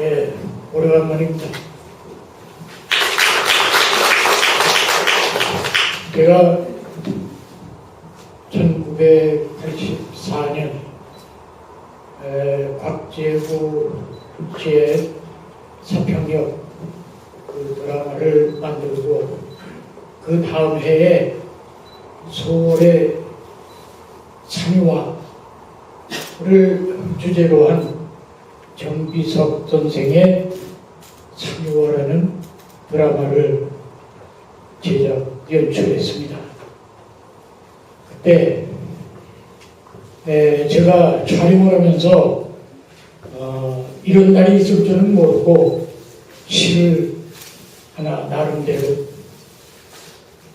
예, 오래간만입니다. 제가 1984년 곽재구 씨의 서평역 그 드라마를 만들고 그 다음 해에 서울의 상유화를 주제로 한 정비석 선생의 상유화라는 드라마를 제작 연출했습니다. 그때 에, 제가 촬영을 하면서 어, 이런 날이 있을 줄은 모르고 시를 하나 나름대로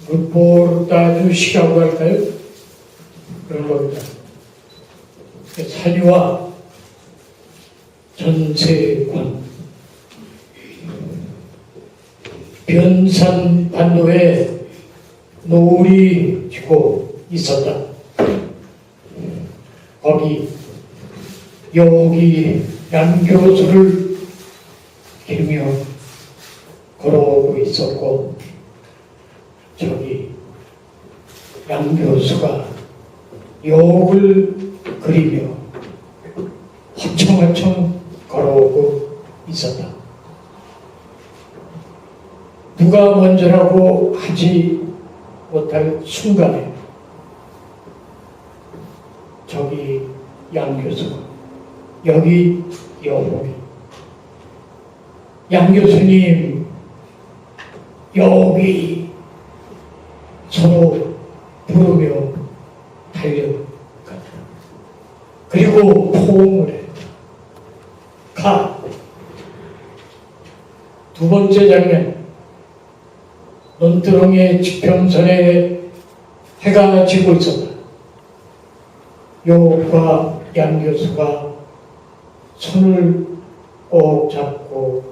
르포르타주 시라고 할까요? 그런 겁니다. 산유와 전세관 변산 반도에 노을이 지고 있었다. 거기 여기 양교수를 기르며 걸어오고 있었고 저기 양교수가 욕을 그리며 허청허청 걸어오고 있었다. 누가 먼저라고 하지 못할 순간에 저기 양 교수가 여기 여복이 양 교수님 여기 서로 부르며 달려갔다. 그리고 포옹을 했다. 가. 두 번째 장면. 논두렁의 지평선에 해가 지고 있었다. 요과 양 교수가 손을 꼭 잡고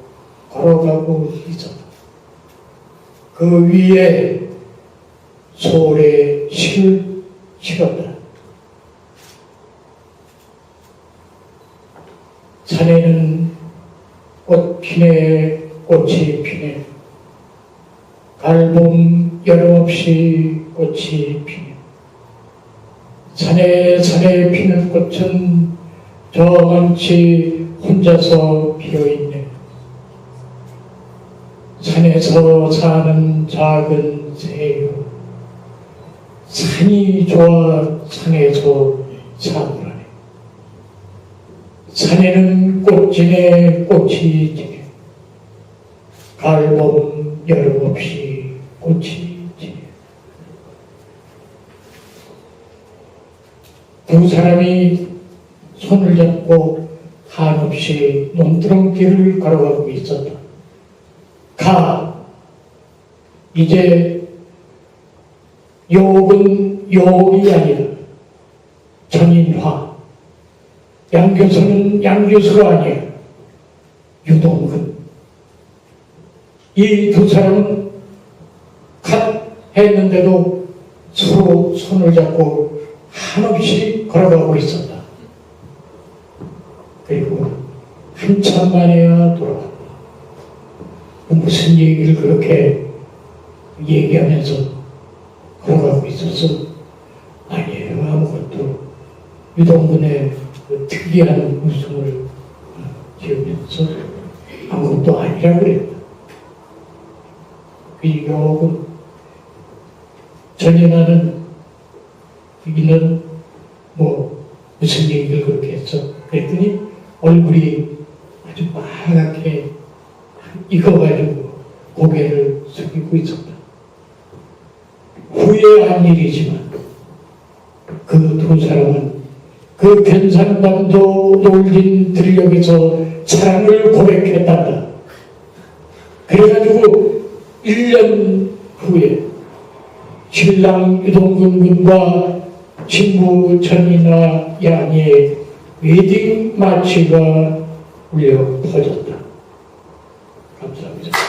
걸어가고 있었다. 그 위에 소래 실을 실었다. 산에는 꽃 피네, 꽃이 피네. 갈봄 여름 없이 꽃이 피네. 산에 산에 피는 꽃은 저만치 혼자서 피어있네. 산에서 사는 작은 새요. 산이 좋아 산에서 사느라네. 산에는 꽃지네 꽃이 지네. 가을 봄 여름 없이 꽃이 지네. 두 사람이 손을 잡고 한없이 논두렁길을 걸어가고 있었다. 가. 이제 욕은 욕이 아니라 전인화. 양교수는 양교수가 아니야. 유동근. 이 두 사람은 갓 했는데도 서로 손을 잡고 한없이 걸어가고 있었다. 그리고 한참 만에야 돌아갔다. 무슨 얘기를 그렇게 얘기하면서 걸어가고 있어서 아니에요 아무것도 유동근의 그 특이한 웃음을 지으면서 아무것도 아니라고 그랬다. 그 욕은 전연하는 이는 뭐 무슨 얘기를 그렇게 했어 그랬더니 얼굴이 아주 빨갛게 익어가지고 고개를 숙이고 있었다. 후회한 일이지만 그 두 사람은 그 견산남도 놀린 들녘에서 사랑을 고백했단다. 그래가지고 1년 후에 신랑 유동근 군과 친구 전이나 양의 웨딩 마치가 울려 퍼졌다. 감사합니다.